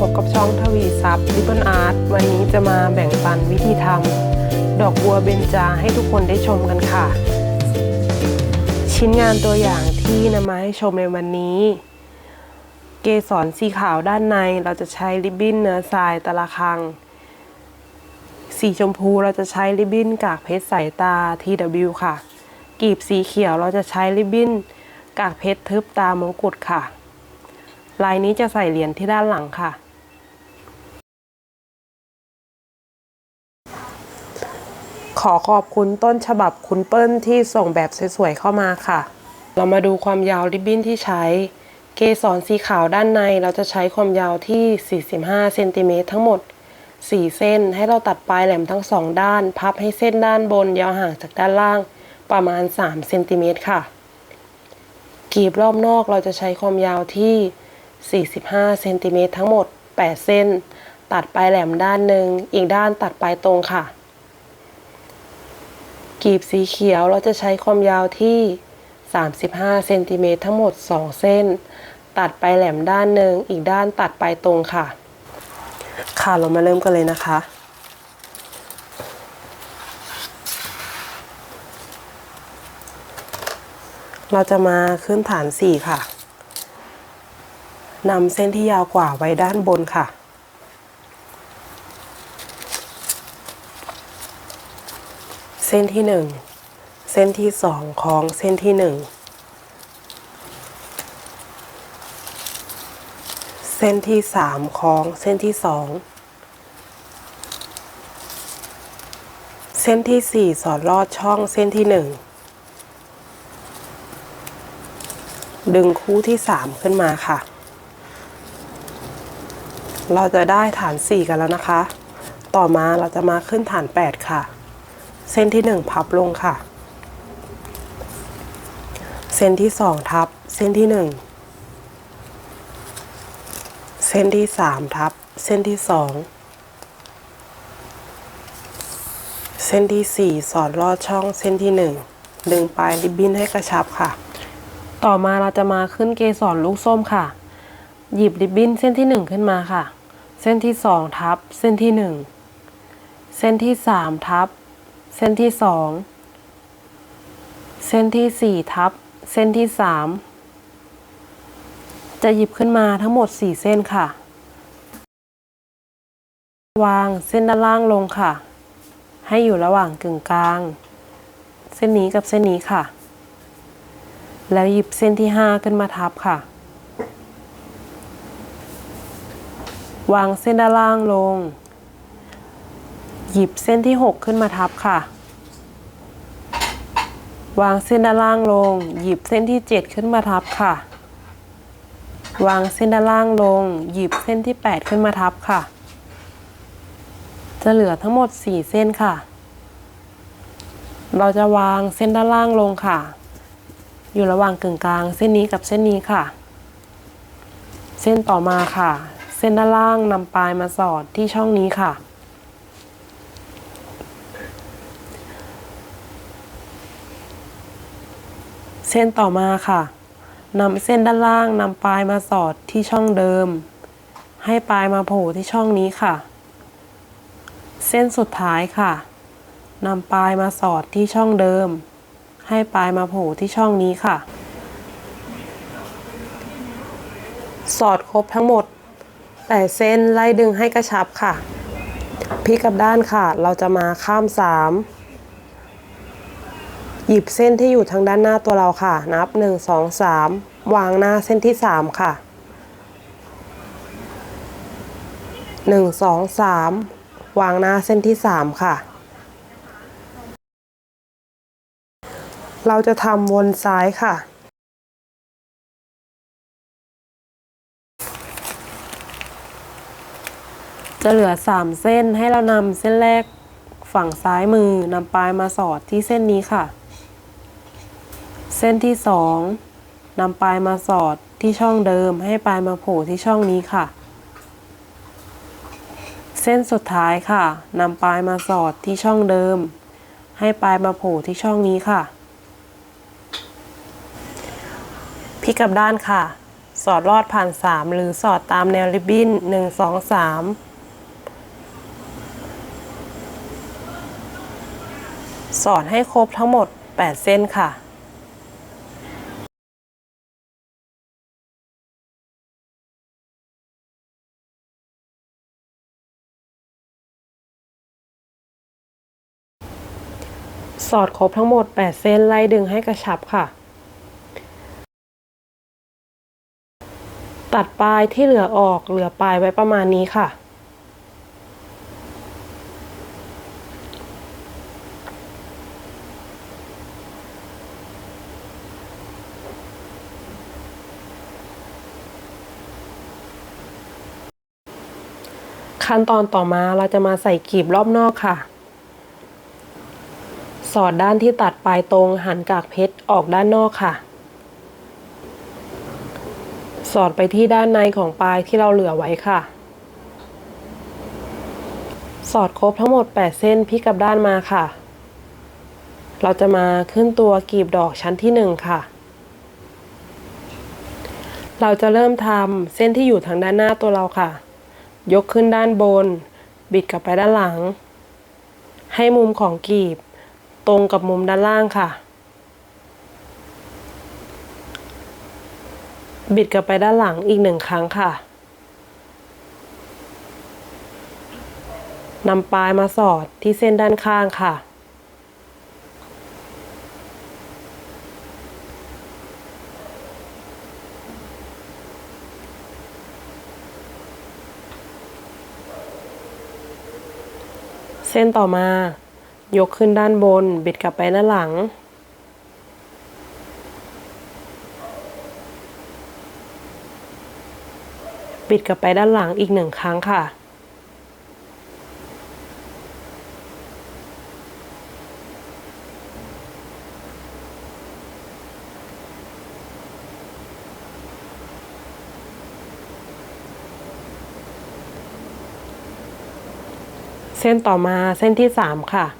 พบกับช่องทวีซับริบบิ้นอาร์ตวันนี้จะมาแบ่งปันวิธีทำดอกบัวเบญจาให้ทุกคนได้ชมกันค่ะ ชิ้นงานตัวอย่างที่นำมาให้ชมในวันนี้ เกสรสีขาวด้านในเราจะใช้ริบบิ้นเนื้อทรายตะละคัง สีชมพูเราจะใช้ริบบิ้นกากเพชรสายตา TW ค่ะ กีบสีเขียวเราจะใช้ริบบิ้นกากเพชรทึบตามงกุฎค่ะลายนี้จะใส่เหรียญที่ด้านหลังค่ะ ขอขอบคุณต้นฉบับคุณเปิ้ลที่ส่งแบบสวยๆเข้ามาค่ะ เรามาดูความยาวริบบิ้นที่ใช้ เกสรสีขาวด้านในเราจะใช้ความยาวที่ 45เซนติเมตรทั้งหมด 4 เส้น ให้เราตัดปลายแหลมทั้งสองด้าน พับให้เส้นด้านบนยาวห่างจากด้านล่างประมาณ3เซนติเมตรค่ะ กีบรอบนอกเราจะใช้ความยาวที่ 45เซนติเมตรทั้งหมด 8 เส้น ตัดปลายแหลมด้านหนึ่งอีกด้านตัดปลายตรงค่ะ กีบสีเขียวเราจะใช้ความยาวที่ 35เซนติเมตรทั้งหมด 2 เส้น ตัดไปแหลมด้านหนึ่งอีกด้านตัดไปตรงค่ะ ค่ะเรามาเริ่มกันเลยนะคะเราจะมาขึ้นฐานสี่ค่ะ นำเส้นที่ยาวกว่าไว้ด้านบนค่ะ เส้นที่หนึ่งเส้นที่สองของเส้นที่หนึ่งเส้นที่สามของเส้นที่สองเส้นที่สี่สอดลอดช่องเส้นที่หนึ่งดึงคู่ที่สามขึ้นมาค่ะ เราจะได้ฐานสี่กันแล้วนะคะ ต่อมาเราจะมาขึ้นฐานแปดค่ะ เส้นที่หนึ่งพับลงค่ะ เส้นที่สองทับ เส้นที่หนึ่งเส้นที่สามทับ เส้นที่สองเส้นที่สี่สอดลอดช่องเส้นที่หนึ่งดึงปลายริบบิ้นให้กระชับค่ะ ต่อมาเราจะมาขึ้นเกสรลูกส้มค่ะ หยิบริบบิ้นเส้นที่หนึ่งขึ้นมาค่ะ เส้นที่สองทับ เส้นที่หนึ่งเส้นที่สามทับ เส้นที่สองเส้นที่สี่ทับ เส้นที่สามจะหยิบขึ้นมาทั้งหมดสี่เส้นค่ะ วางเส้นด้านล่างลงค่ะ ให้อยู่ระหว่างกึ่งกลาง เส้นนี้กับเส้นนี้ค่ะ แล้วหยิบเส้นที่ห้าขึ้นมาทับค่ะ วางเส้นด้านล่างลง หยิบเส้นที่หกขึ้นมาทับค่ะ วางเส้นด้านล่างลง หยิบเส้นที่เจ็ดขึ้นมาทับค่ะ วางเส้นด้านล่างลง หยิบเส้นที่แปดขึ้นมาทับค่ะ จะเหลือทั้งหมดสี่เส้นค่ะ เราจะวางเส้นด้านล่างลงค่ะ อยู่ระหว่างกึ่งกลางเส้นนี้กับเส้นนี้ค่ะ เส้นต่อมาค่ะ เส้นด้านล่างนำปลายมาสอดที่ช่องนี้ค่ะ เส้นต่อมาค่ะนำเส้นด้านล่างนำปลายมาสอดที่ช่องเดิม ให้ปลายมาโผล่ที่ช่องนี้ค่ะ เส้นสุดท้ายค่ะนำปลายมาสอดที่ช่องเดิม ให้ปลายมาโผล่ที่ช่องนี้ค่ะ สอดครบทั้งหมด แต่เส้นไล่ดึงให้กระชับค่ะพลิกกลับด้านค่ะ เราจะมาข้ามสาม หยิบเส้นที่อยู่ทางด้านหน้าตัวเราค่ะ นับ 1 2 3 วางหน้าเส้นที่ 3 ค่ะ 1 2 3 วางหน้าเส้นที่ 3 ค่ะ เราจะทำวนซ้ายค่ะจะเหลือ 3 เส้นให้เรานำเส้นแรกฝั่งซ้ายมือนำปลายมาสอดที่เส้นนี้ค่ะ เส้นที่ 2นำปลายมาสอดที่ช่องเดิมให้ปลายมาโผล่ที่ช่องนี้ค่ะ เส้นสุดท้ายค่ะนำปลายมาสอดที่ช่องเดิม ให้ปลายมาโผล่ที่ช่องนี้ค่ะพลิกกลับด้านค่ะ สอดลอดผ่าน 3 หรือสอดตามแนวริบบิ้น 1 2 3สอดให้ครบทั้งหมด 8 เส้นค่ะ สอดครบทั้งหมด 8 เส้นไล่ดึงให้กระชับค่ะ ตัดปลายที่เหลือออกเหลือปลายไว้ประมาณนี้ค่ะ ขั้นตอนต่อมาเราจะมาใส่กลีบรอบนอกค่ะ สอดด้านที่ตัดปลายตรงหันกากเพชรออกด้านนอกค่ะ สอดไปที่ด้านในของปลายที่เราเหลือไว้ค่ะ สอดครบทั้งหมด 8 เส้นพลิกกลับด้านมาค่ะ เราจะมาขึ้นตัวกลีบดอกชั้นที่ 1 ค่ะ เราจะเริ่มทำเส้นที่อยู่ทางด้านหน้าตัวเราค่ะ ยกขึ้นด้านบน บิดกลับไปด้านหลัง ให้มุมของกลีบ ตรงกับมุมด้านล่างค่ะ บิดกลับไปด้านหลังอีกหนึ่งครั้งค่ะนำปลายมาสอดที่เส้นด้านข้างค่ะ เส้นต่อมา ยกขึ้นด้านบน บิดกลับไปด้านหลัง บิดกลับไปด้านหลังอีกหนึ่งครั้งค่ะเส้นต่อมาเส้นที่สามค่ะ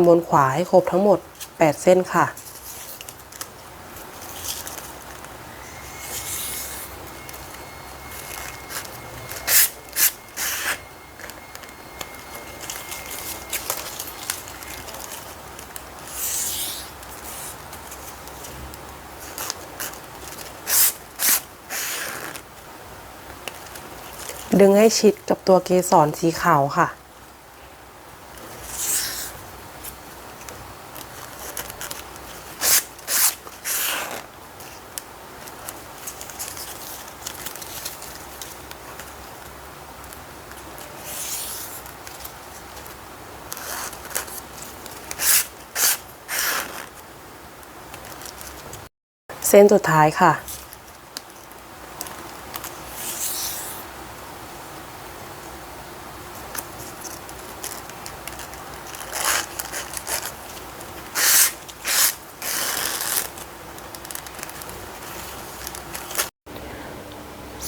ำบนขวาให้ครบทั้งหมด 8 เส้นค่ะ ดึงให้ชิดกับตัวเกสรสีขาวค่ะ ส้นสุดท้ายค่ะ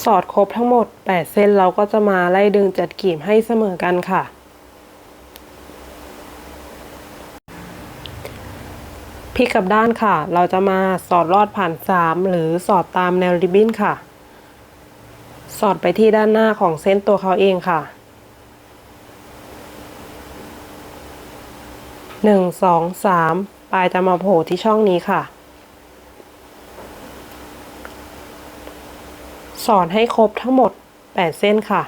สอดครบทั้งหมด 8 เส้นเราก็จะมาไล่ดึงจัดกลีบให้เสมอกันค่ะ พลิกกลับด้านค่ะ เราจะมาสอดลอดผ่าน 3 หรือสอดตามแนวริบบิ้นค่ะ สอดไปที่ด้านหน้าของเส้นตัวเขาเองค่ะหนึ่งสองสามปลายจะมาโผล่ที่ช่องนี้ค่ะ สอนให้ครบทั้งหมด 8 เส้นค่ะ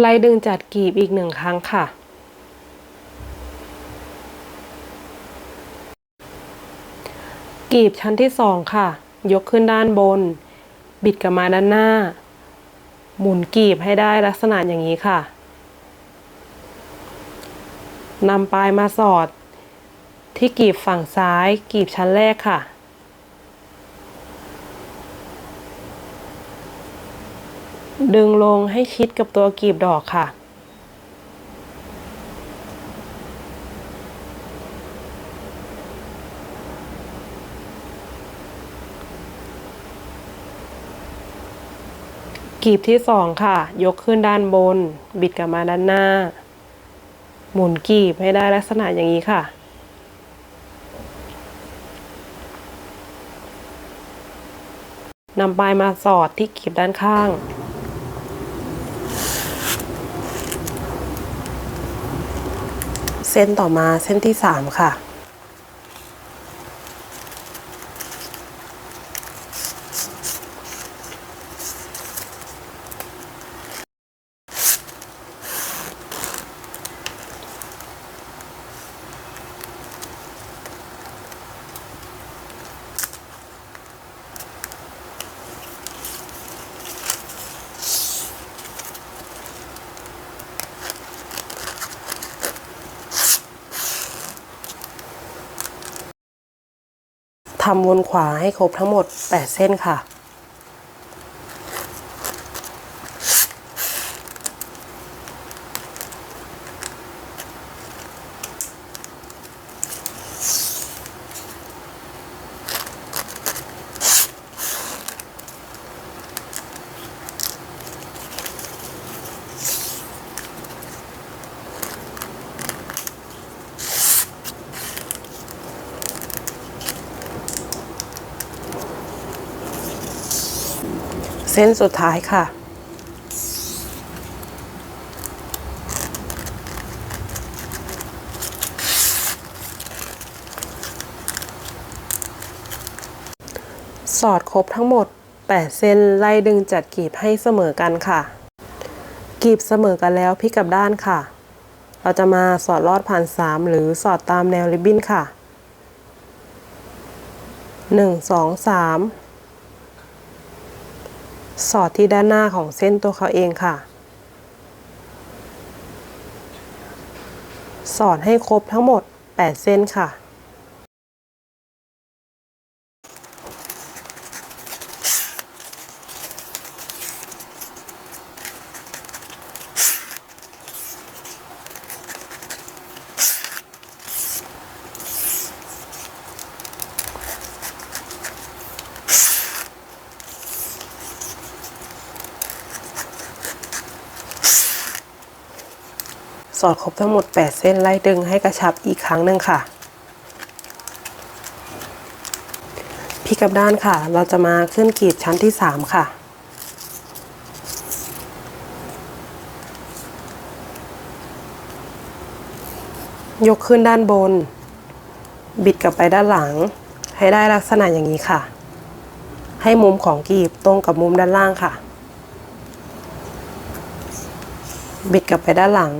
ไล่ดึงจัดกีบอีกหนึ่งครั้งค่ะ กีบชั้นที่สองค่ะ ยกขึ้นด้านบน บิดกลับมาด้านหน้า หมุนกีบให้ได้ลักษณะอย่างนี้ค่ะนำปลายมาสอด ที่กีบฝั่งซ้าย กีบชั้นแรกค่ะ ดึงลงให้ชิดกับตัวกีบดอกค่ะกีบที่สองค่ะ ยกขึ้นด้านบน บิดกลับมาด้านหน้า หมุนกีบให้ได้ลักษณะอย่างนี้ค่ะนำปลายมาสอดที่กีบด้านข้าง เส้นต่อมาเส้นที่สามค่ะ ทำวนขวาให้ครบทั้งหมด 8 เส้นค่ะ เส้นสุดท้ายค่ะ สอดครบทั้งหมด 8 เส้นไล่ดึงจัดกีบให้เสมอกันค่ะ กีบเสมอกันแล้วพลิกกลับด้านค่ะ เราจะมาสอดลอดผ่าน 3 หรือสอดตามแนวริบบิ้นค่ะ 1 2 3 สอดที่ด้านหน้าของเส้นตัวเขาเองค่ะ สอดให้ครบทั้งหมด 8 เส้นค่ะ อดครบทั้งหมด 8 เส้นไล่ดึงให้กระชับอีกครั้งหนึ่งค่ะพลิกกลับด้านค่ะ เราจะมาขึ้นกรีดชั้นที่ 3 ค่ะ ยกขึ้นด้านบน บิดกลับไปด้านหลัง ให้ได้ลักษณะอย่างนี้ค่ะ ให้มุมของกรีบตรงกับมุมด้านล่างค่ะ บิดกลับไปด้านหลัง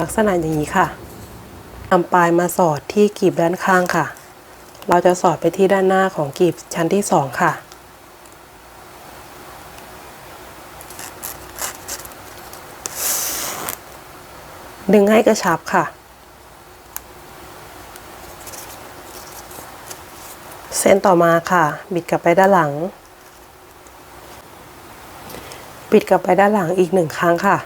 ลักษณะอย่างนี้ค่ะนำปลายมาสอดที่กีบด้านข้างค่ะ เราจะสอดไปที่ด้านหน้าของกีบชั้นที่สองค่ะ ดึงให้กระชับค่ะ เส้นต่อมาค่ะ บิดกลับไปด้านหลัง ปิดกลับไปด้านหลังอีกหนึ่งครั้งค่ะ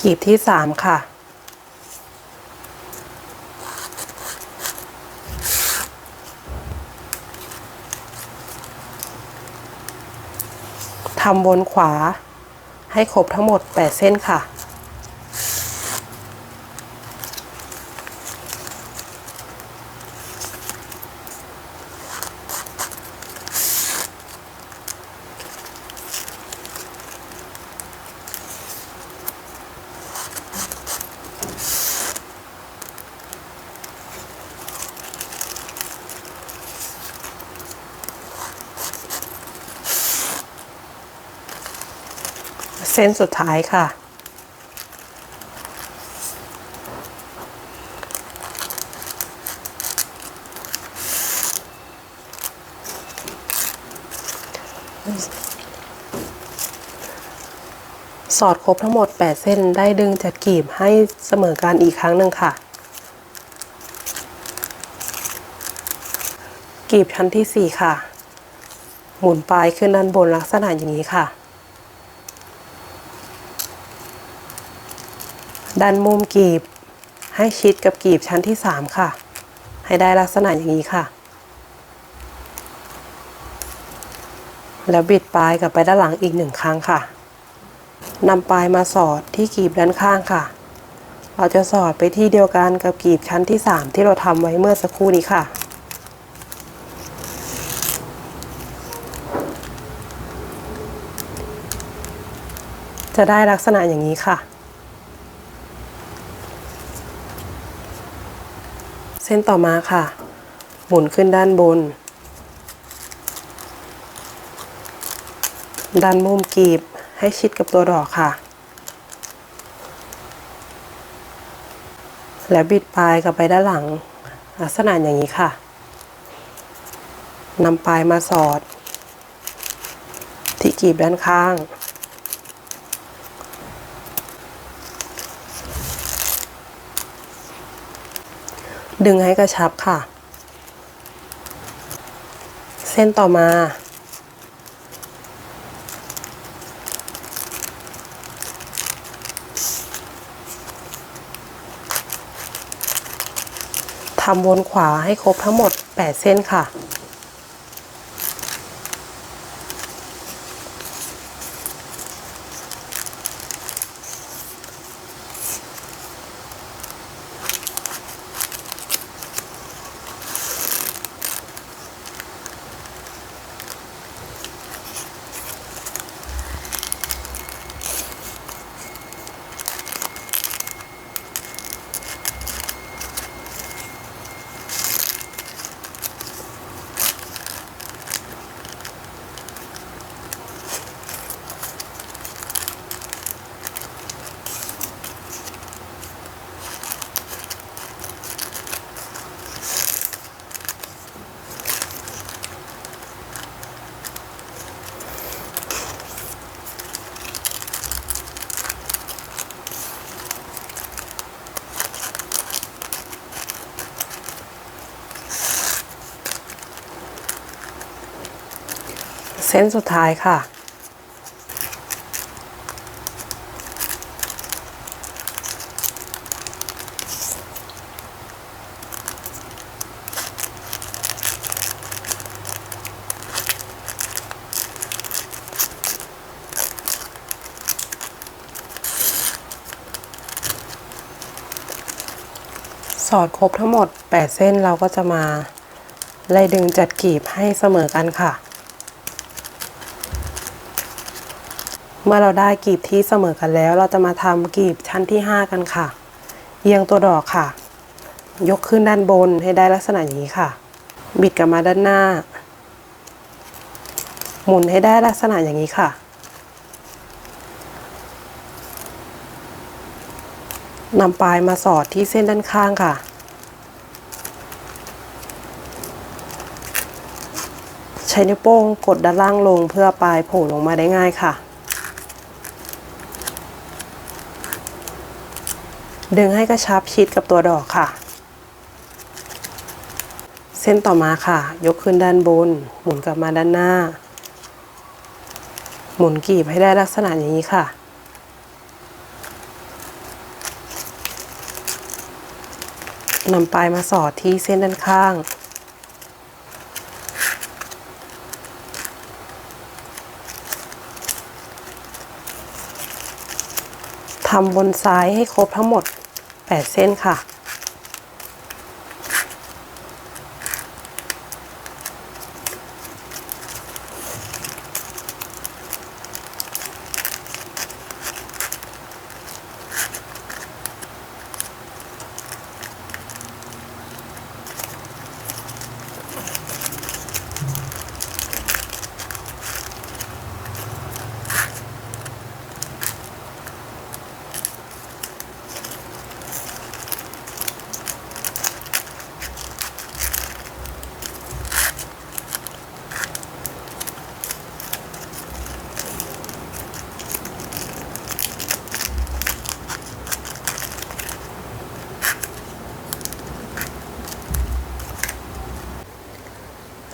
กีบที่สามค่ะ ทำวนขวาให้ครบทั้งหมด 8 เส้นค่ะ เส้นสุดท้ายค่ะ สอดครบทั้งหมด 8 เส้นได้ดึงจากกีบให้เสมอกันอีกครั้งหนึ่งค่ะ กีบชั้นที่ 4 ค่ะ หมุนปลายขึ้นด้านบนลักษณะอย่างนี้ค่ะ ดันมุมกีบ ให้ชิดกับกีบชั้นที่ 3 ค่ะ ให้ได้ลักษณะอย่างนี้ค่ะ แล้วบิดปลายกลับไปด้านหลังอีกหนึ่งครั้งค่ะนำปลายมาสอดที่กีบด้านข้างค่ะ เราจะสอดไปที่เดียวกันกับกีบชั้นที่ 3 ที่เราทำไว้เมื่อสักครู่นี้ค่ะจะได้ลักษณะอย่างนี้ค่ะ ส้นต่อมาค่ะ หมุนขึ้นด้านบน ดันมุมกรีบให้ชิดกับตัวดอกค่ะ แล้วบิดปลายกลับไปด้านหลัง ลักษณะอย่างนี้ค่ะนำปลายมาสอด ที่กรีบด้านข้าง ดึงให้กระชับค่ะ เส้นต่อมา ทำวนขวาให้ครบทั้งหมด 8 เส้นค่ะ เส้นสุดท้ายค่ะ สอดครบทั้งหมด 8 เส้นเราก็จะมาไล่ดึงจัดกลีบให้เสมอกันค่ะ เมื่อเราได้กลีบที่เสมอกันแล้ว เราจะมาทำกลีบชั้นที่ 5 กันค่ะ เอียงตัวดอกค่ะ ยกขึ้นด้านบนให้ได้ลักษณะอย่างนี้ค่ะ บิดกลับมาด้านหน้า หมุนให้ได้ลักษณะอย่างนี้ค่ะ นำปลายมาสอดที่เส้นด้านข้างค่ะ ใช้นิ้วโป้งกดด้านล่างลงเพื่อปลายโผล่ลงมาได้ง่ายค่ะ ดึงให้กระชับชิดกับตัวดอกค่ะ เส้นต่อมาค่ะ ยกขึ้นด้านบน หมุนกลับมาด้านหน้า หมุนกรีบให้ได้ลักษณะอย่างนี้ค่ะ นำปลายมาสอดที่เส้นด้านข้างทำบนซ้ายให้ครบทั้งหมด 8 เส้นค่ะ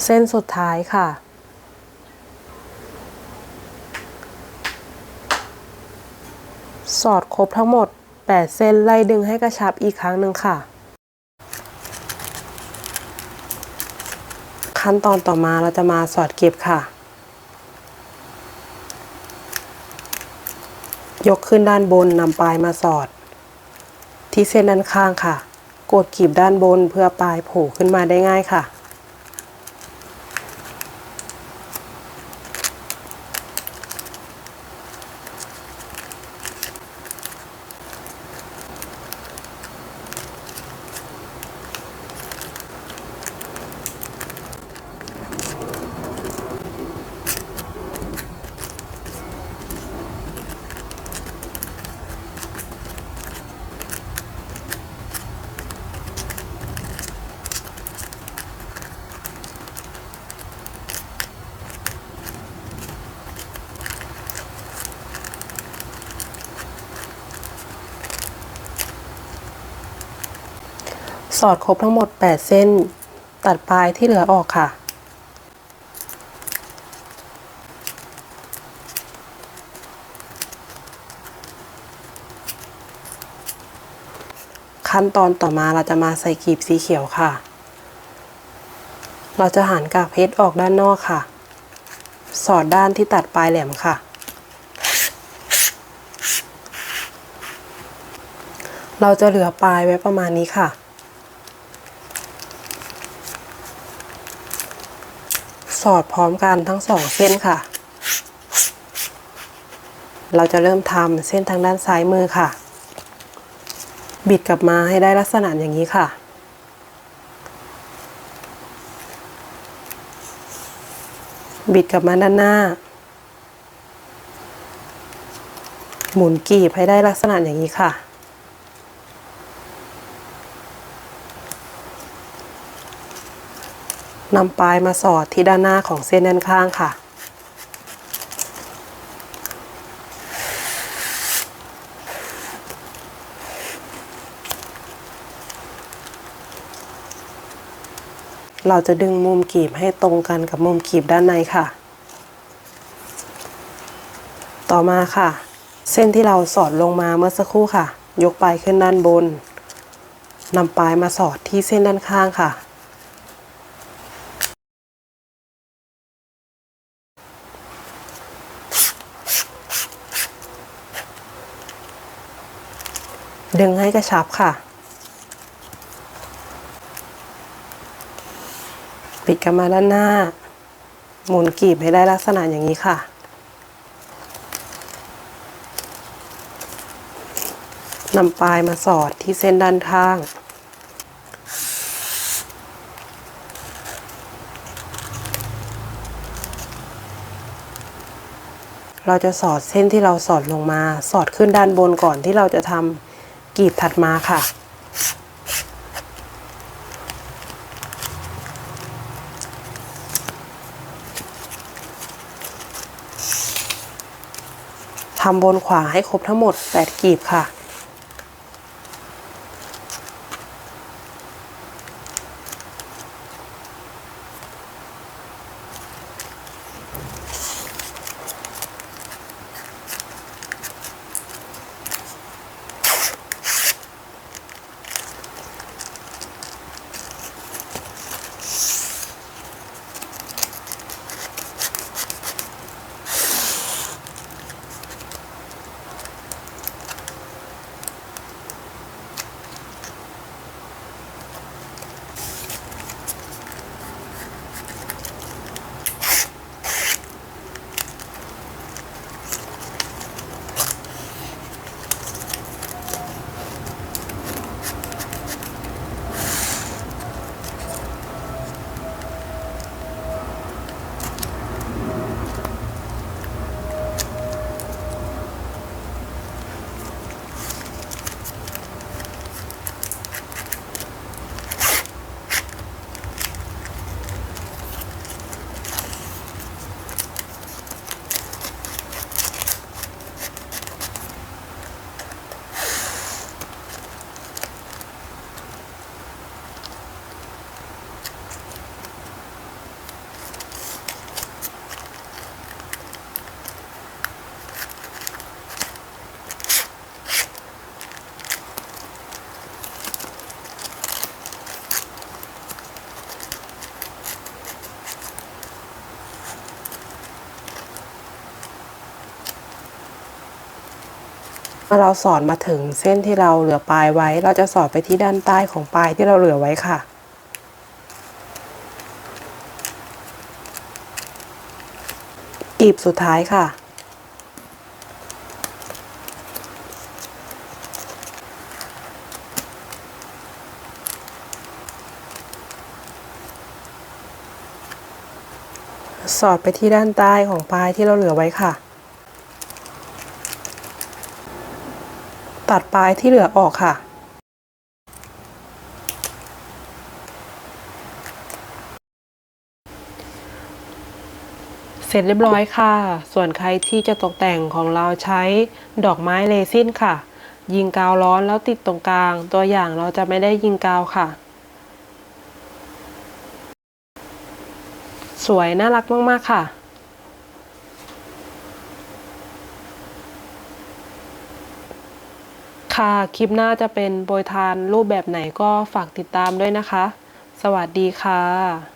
เส้นสุดท้ายค่ะ สอดครบทั้งหมด 8 เส้นไล่ดึงให้กระชับอีกครั้งหนึ่งค่ะ ขั้นตอนต่อมาเราจะมาสอดเก็บค่ะ ยกขึ้นด้านบนนำปลายมาสอด ที่เส้นด้านข้างค่ะ กดกีบด้านบนเพื่อปลายโผล่ขึ้นมาได้ง่ายค่ะ สอดครบทั้งหมด 8 เส้น ตัดปลายที่เหลือออกค่ะ ขั้นตอนต่อมาเราจะมาใส่กลีบสีเขียวค่ะ เราจะหันกากเพชรออกด้านนอกค่ะ สอดด้านที่ตัดปลายแหลมค่ะเราจะเหลือปลายไว้ประมาณนี้ค่ะ อดพร้อมกันทั้งสองเส้นค่ะ เราจะเริ่มทำเส้นทางด้านซ้ายมือค่ะ บิดกลับมาให้ได้ลักษณะอย่างนี้ค่ะบิดกลับมาด้านหน้า หมุนกีบให้ได้ลักษณะอย่างนี้ค่ะ นำปลายมาสอดที่ด้านหน้าของเส้นด้านข้างค่ะ เราจะดึงมุมกีบให้ตรงกันกับมุมกีบด้านในค่ะ ต่อมาค่ะ เส้นที่เราสอดลงมาเมื่อสักครู่ค่ะ ยกปลายขึ้นด้านบนนำปลายมาสอดที่เส้นด้านข้างค่ะ ดึงให้กระชับค่ะ ปิดกันมาด้านหน้า หมุนกีบให้ได้ลักษณะอย่างนี้ค่ะนำปลายมาสอดที่เส้นด้านข้าง เราจะสอดเส้นที่เราสอดลงมา สอดขึ้นด้านบนก่อนที่เราจะทำ กีบถัดมาค่ะ ทำบนขวาให้ครบทั้งหมด 8กีบค่ะ เมื่อเราสอดมาถึงเส้นที่เราเหลือปลายไว้ เราจะสอดไปที่ด้านใต้ของปลายที่เราเหลือไว้ค่ะกลีบสุดท้ายค่ะ สอดไปที่ด้านใต้ของปลายที่เราเหลือไว้ค่ะ ตัดปลายที่เหลือออกค่ะ เสร็จเรียบร้อยค่ะ ส่วนใครที่จะตกแต่งของเราใช้ดอกไม้เรซินค่ะ ยิงกาวร้อนแล้วติดตรงกลาง ตัวอย่างเราจะไม่ได้ยิงกาวค่ะ สวยน่ารักมาก ๆ ค่ะ ค่ะ คลิปหน้าจะเป็นโปรยทานรูปแบบไหนก็ฝากติดตามด้วยนะคะ สวัสดีค่ะ